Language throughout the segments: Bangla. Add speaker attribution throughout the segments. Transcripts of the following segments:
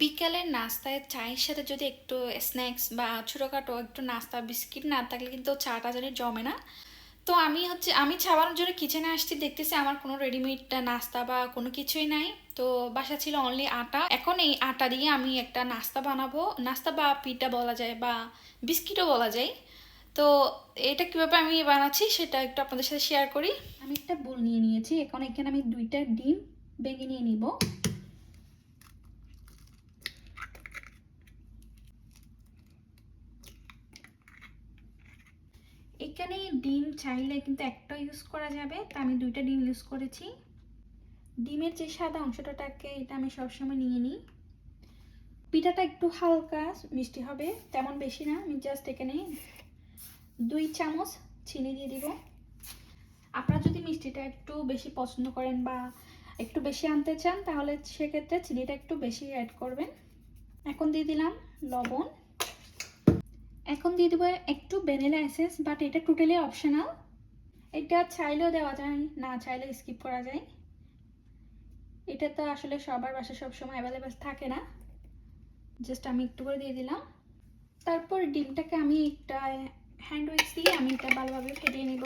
Speaker 1: বিকালের নাস্তায় চায়ের সাথে যদি একটু স্ন্যাক্স বা ছোটোখাটো একটু নাস্তা, বিস্কিট না থাকলে কিন্তু চাটা জানি জমে না। তো আমি হচ্ছে, আমি ছাড়ানোর জন্য কিচেনে আসছি, দেখতেছি আমার কোনো রেডিমেড নাস্তা বা কোনো কিছুই নাই। তো বাসা ছিল অনলি আটা। এখন এই আটা দিয়ে আমি একটা নাস্তা বানাবো। নাস্তা বা পিঠা বলা যায় বা বিস্কিটও বলা যায়। তো এটা কীভাবে আমি বানাচ্ছি সেটা একটু আপনাদের সাথে শেয়ার করি। আমি একটা বোল নিয়ে নিয়েছি। এখন এখানে আমি দুইটা ডিম ভেঙে নিয়ে নিব। এখানে ডিম চাইলে কিন্তু একটা ইউজ করা যাবে, তা আমি দুইটা ডিম ইউজ করেছি। ডিমের যে সাদা অংশটাকে এটা আমি সবসময় নিয়ে নিই। পিঠাটা একটু হালকা মিষ্টি হবে, তেমন বেশি না, আমি জাস্ট এখানে দুই চামচ চিনি দিয়ে দিব। আপনারা যদি মিষ্টিটা একটু বেশি পছন্দ করেন বা একটু বেশি আনতে চান, তাহলে সেক্ষেত্রে চিনিটা একটু বেশি অ্যাড করবেন। এখন দিয়ে দিলাম লবণ। এখন দিয়ে দেবো একটু ভ্যানিলা এসেন্স বাট এটা টোটালি অপশনাল এটা চাইলেও দেওয়া যায়, না চাইলে স্কিপ করা যায়। এটা তো আসলে সবার বাসা সবসময় অ্যাভেলেবেল থাকে না। জাস্ট আমি একটু করে দিয়ে দিলাম। তারপর ডিমটাকে আমি একটা হ্যান্ড উইক্স দিয়ে আমি এটা ভালোভাবে ফেটিয়ে নিব।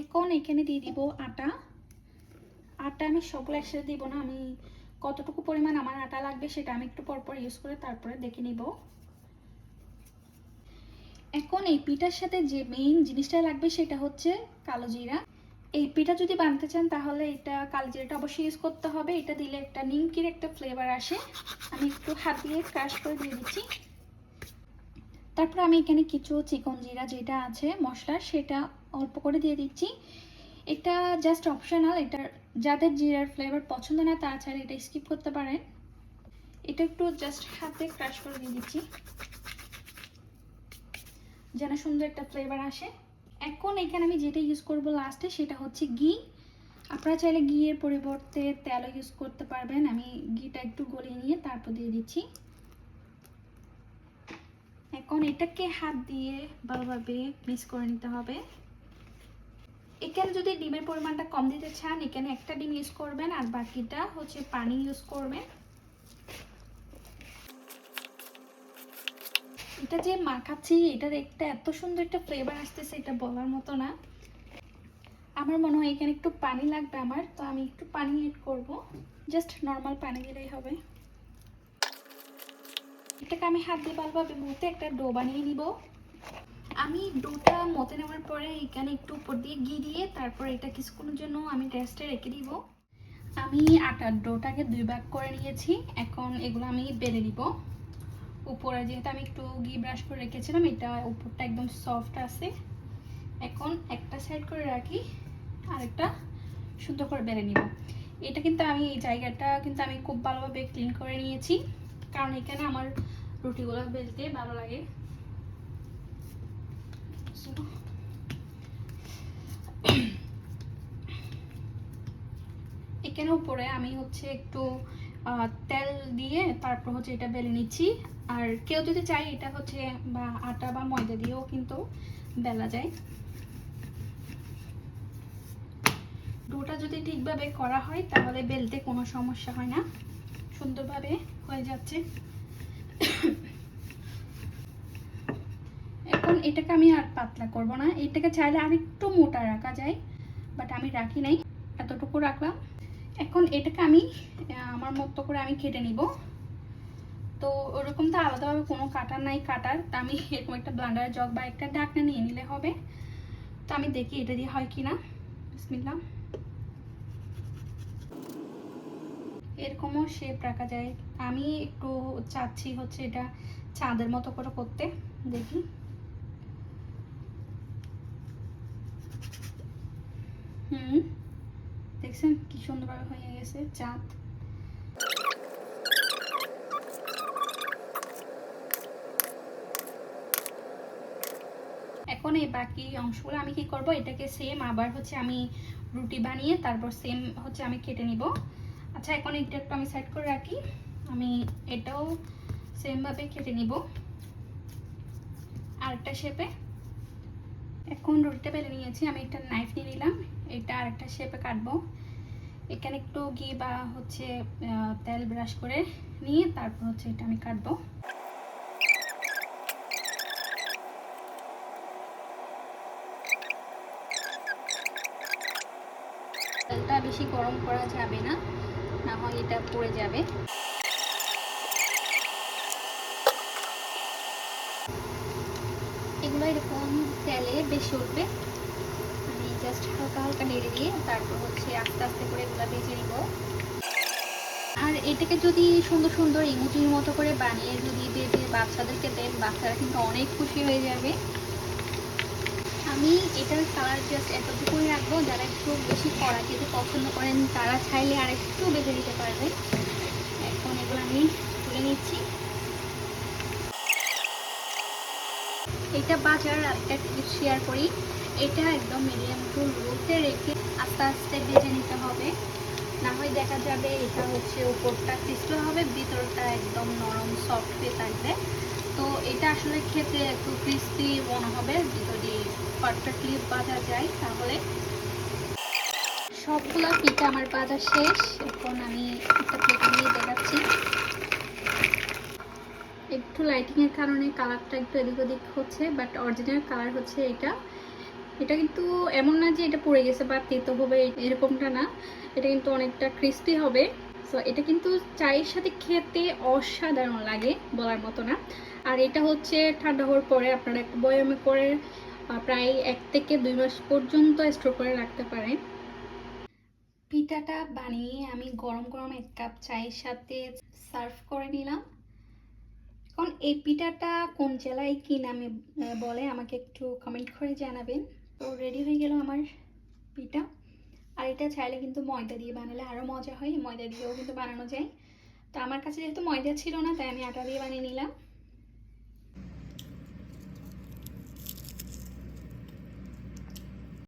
Speaker 1: এখন এখানে দিয়ে দিব আটা। আটা আমি সবগুলো একসাথে দিব না, আমি কতটুকু পরিমাণ আমার আটা লাগবে সেটা আমি একটু পরপর ইউজ করে তারপরে দেখে নিব। এখন এই পিঠার সাথে যে মেইন জিনিসটা লাগবে সেটা হচ্ছে কালো জিরা। এই পিঠা যদি বানাতে চান তাহলে এটা কালো জিরাটা অবশ্যই ইউজ করতে হবে। এটা দিলে একটা নিমকির একটা ফ্লেভার আসে। আমি একটু হাত দিয়ে ক্রাশ করে দিয়ে দিচ্ছি। তারপর আমি এখানে কিছু চিকন জিরা যেটা আছে মশলা সেটা অল্প করে দিয়ে দিচ্ছি। এটা জাস্ট অপশনাল এটা যাদের জিরার ফ্লেভার পছন্দ না, তারা ছাড়া এটা স্কিপ করতে পারেন। এটা একটু জাস্ট হাতে ক্রাশ করে দিয়ে দিচ্ছি যেন সুন্দর একটা ফ্লেভার আসে। এখন এখানে আমি যেটা ইউজ করব লাস্টে সেটা হচ্ছে ঘি। আপনারা চাইলে ঘিয়ের পরিবর্তে তেলও ইউজ করতে পারবেন। আমি ঘিটা একটু গলিয়ে নিয়ে তারপর দিয়ে দিচ্ছি। এখন এটাকে হাত দিয়ে ভালোভাবে মিক্স করে নিতে হবে। এখানে যদি ডিমের পরিমাণটা কম দিতে চান, এখানে একটা ডিম ইউজ করবেন আর বাকিটা হচ্ছে পানি ইউজ করবেন। এটা যে মাখাচ্ছি, এটার একটা এত সুন্দর একটা ফ্লেভার আসতেছে, এটা বলার মতো না। আমার মনে হয় এখানে একটু পানি লাগবে আমার, তো আমি একটু পানি এড করব। জাস্ট নর্মাল পানি দিলেই হবে। এটাকে আমি হাত দিয়ে ভালোভাবে মতে একটা ডো বানিয়ে নিব। আমি ডোটা মতে নেওয়ার পরে এখানে একটু উপর দিয়ে ঘি দিয়ে তারপর এটা কিছুক্ষণের জন্য আমি রেস্টে রেখে দিব। আমি আটার ডোটাকে দুই ভাগ করে নিয়েছি। এখন এগুলো আমি বেড়ে নিব। উপরে যেহেতু আমি একটু ঘি ব্রাশ করে রেখেছিলাম, এটা উপরটা একদম সফট আছে। এখন একটা সাইড করে রাখি, আরেকটা সুন্দর করে বেড়ে নিব। এটা কিন্তু আমি, এই জায়গাটা কিন্তু আমি খুব ভালোভাবে ক্লিন করে নিয়েছি। কারণ এখানে আমার রুটিগুলো বেলতে ভালো লাগে। এখানে উপরে আমি হচ্ছে একটু তেল দিয়ে তারপর হচ্ছে এটা বেলে নিচ্ছি। আর কেউ যদি চাই এটা হচ্ছে, বা আটা বা ময়দা দিয়েও কিন্তু বেলা যায়। ডোটা যদি ঠিকভাবে করা হয়, তাহলে বেলতে কোনো সমস্যা হয় না। সুন্দরভাবে হয়ে যাচ্ছে। এটাকে আমি আর পাতলা করব না। এটাকে চাইলে আর একটু মোটা রাখা যায় বাট আমি রাখি নাই। এতটুকু রাখলাম। এখন এটাকে আমি আমার মতো করে আমি কেটে নিব। তো ওরকম তো আলাদাভাবে কোনো কাটার নাই কাটার। তা আমি এরকম একটা ব্লান্ডার জগ বা একটা ঢাকনা নিয়ে নিলে হবে। তো আমি দেখি এটা দিয়ে হয় কি না বিসমিল্লাহ। এরকমও শেপ রাখা যায়। আমি একটু চাচ্ছি হচ্ছে এটা চাঁদের মতো করে করতে। দেখি। হুম। দেখছেন কি সুন্দরভাবে হয়ে গেছে চাঁদ। এখন এই বাকি অংশগুলো আমি কি করব? এটাকে সেম আবার হচ্ছে আমি রুটি বানিয়ে তারপর সেম হচ্ছে আমি কেটে নিব। আচ্ছা এখন এটা একটু আমি সাইড করে রাখি। আমি এটাও সেমভাবে কেটে নিব। আরেকটা শেপে এখন রুটিটা বেলে নিয়েছি, আমি একটা নাইফ নিয়ে নিলাম, এটা আর একটা শেপে কাটবো। এখানে একটু ঘি বা হচ্ছে তেল ব্রাশ করে নিয়ে তারপর হচ্ছে এটা আমি কাটবো। তেলটা বেশি গরম করা যাবে না না হয় এটা পড়ে যাবে। এগুলো এরকম তেলে বেশি উঠবে। আমি জাস্ট হালকা হালকা নেড়ে দিয়ে তারপর হচ্ছে আস্তে আস্তে করে এগুলো ভেজে নিব। আর এটাকে যদি সুন্দর সুন্দর ইমোজির মতো করে বানিয়ে যদি ভেজে বাচ্চাদেরকে দেন, বাচ্চারা কিন্তু অনেক খুশি হয়ে যাবে। আমি এটার কালার জাস্ট এতটুকুই রাখব, যারা একটু বেশি কড়া খেতে পছন্দ করেন, তারা চাইলে আর একটু বেজে নিতে পারবে এখন এগুলো আমি তুলে নিচ্ছি। এটা বাজার একটা টিপ শেয়ার করি। এটা একদম মিডিয়াম টু লোতে রেখে আস্তে আস্তে ভেজে নিতে হবে। না হয় দেখা যাবে এটা হচ্ছে উপরটা ক্রিস্টাল হবে, ভিতরটা একদম নরম সফট হয়ে থাকবে। তো এটা আসলে খেতে একটু ক্রিস্পি মনে হবে, যদি পারফেক্টলি বাজা যায় তাহলে। সবগুলো পিঠা আমার বাজা শেষ। এখন আমি একটা একটু লাইটিং এর কারণে কালারটা একটু এদিক ওদিক হচ্ছে বাট অরিজিনাল কালার হচ্ছে এটা। এটা কিন্তু এমন না যে এটা পড়ে গেছে বা তেতো হবে, এরকমটা না। এটা কিন্তু অনেকটা ক্রিস্পি হবে। সো এটা কিন্তু চায়ের সাথে খেতে অসাধারণ লাগে বলার মতো না। আর এটা হচ্ছে ঠান্ডা হওয়ার পরে আপনারা একটা বয়ামে করে প্রায় এক থেকে দুই মাস পর্যন্ত স্টোর করে রাখতে পারেন। পিঠাটা বানিয়ে আমি গরম গরম এক কাপ চায়ের সাথে সার্ভ করে নিলাম। এখন এই পিঠাটা কোন জেলায়, কি নামে বলে আমাকে একটু কমেন্ট করে জানাবেন। তো রেডি হয়ে গেল আমার পিঠা। আর এটা চাইলে কিন্তু ময়দা দিয়ে বানালে আরও মজা হয়, ময়দা দিয়েও কিন্তু বানানো যায়। তো আমার কাছে যেহেতু ময়দা ছিল না, তাই আমি আটা দিয়ে বানিয়ে নিলাম।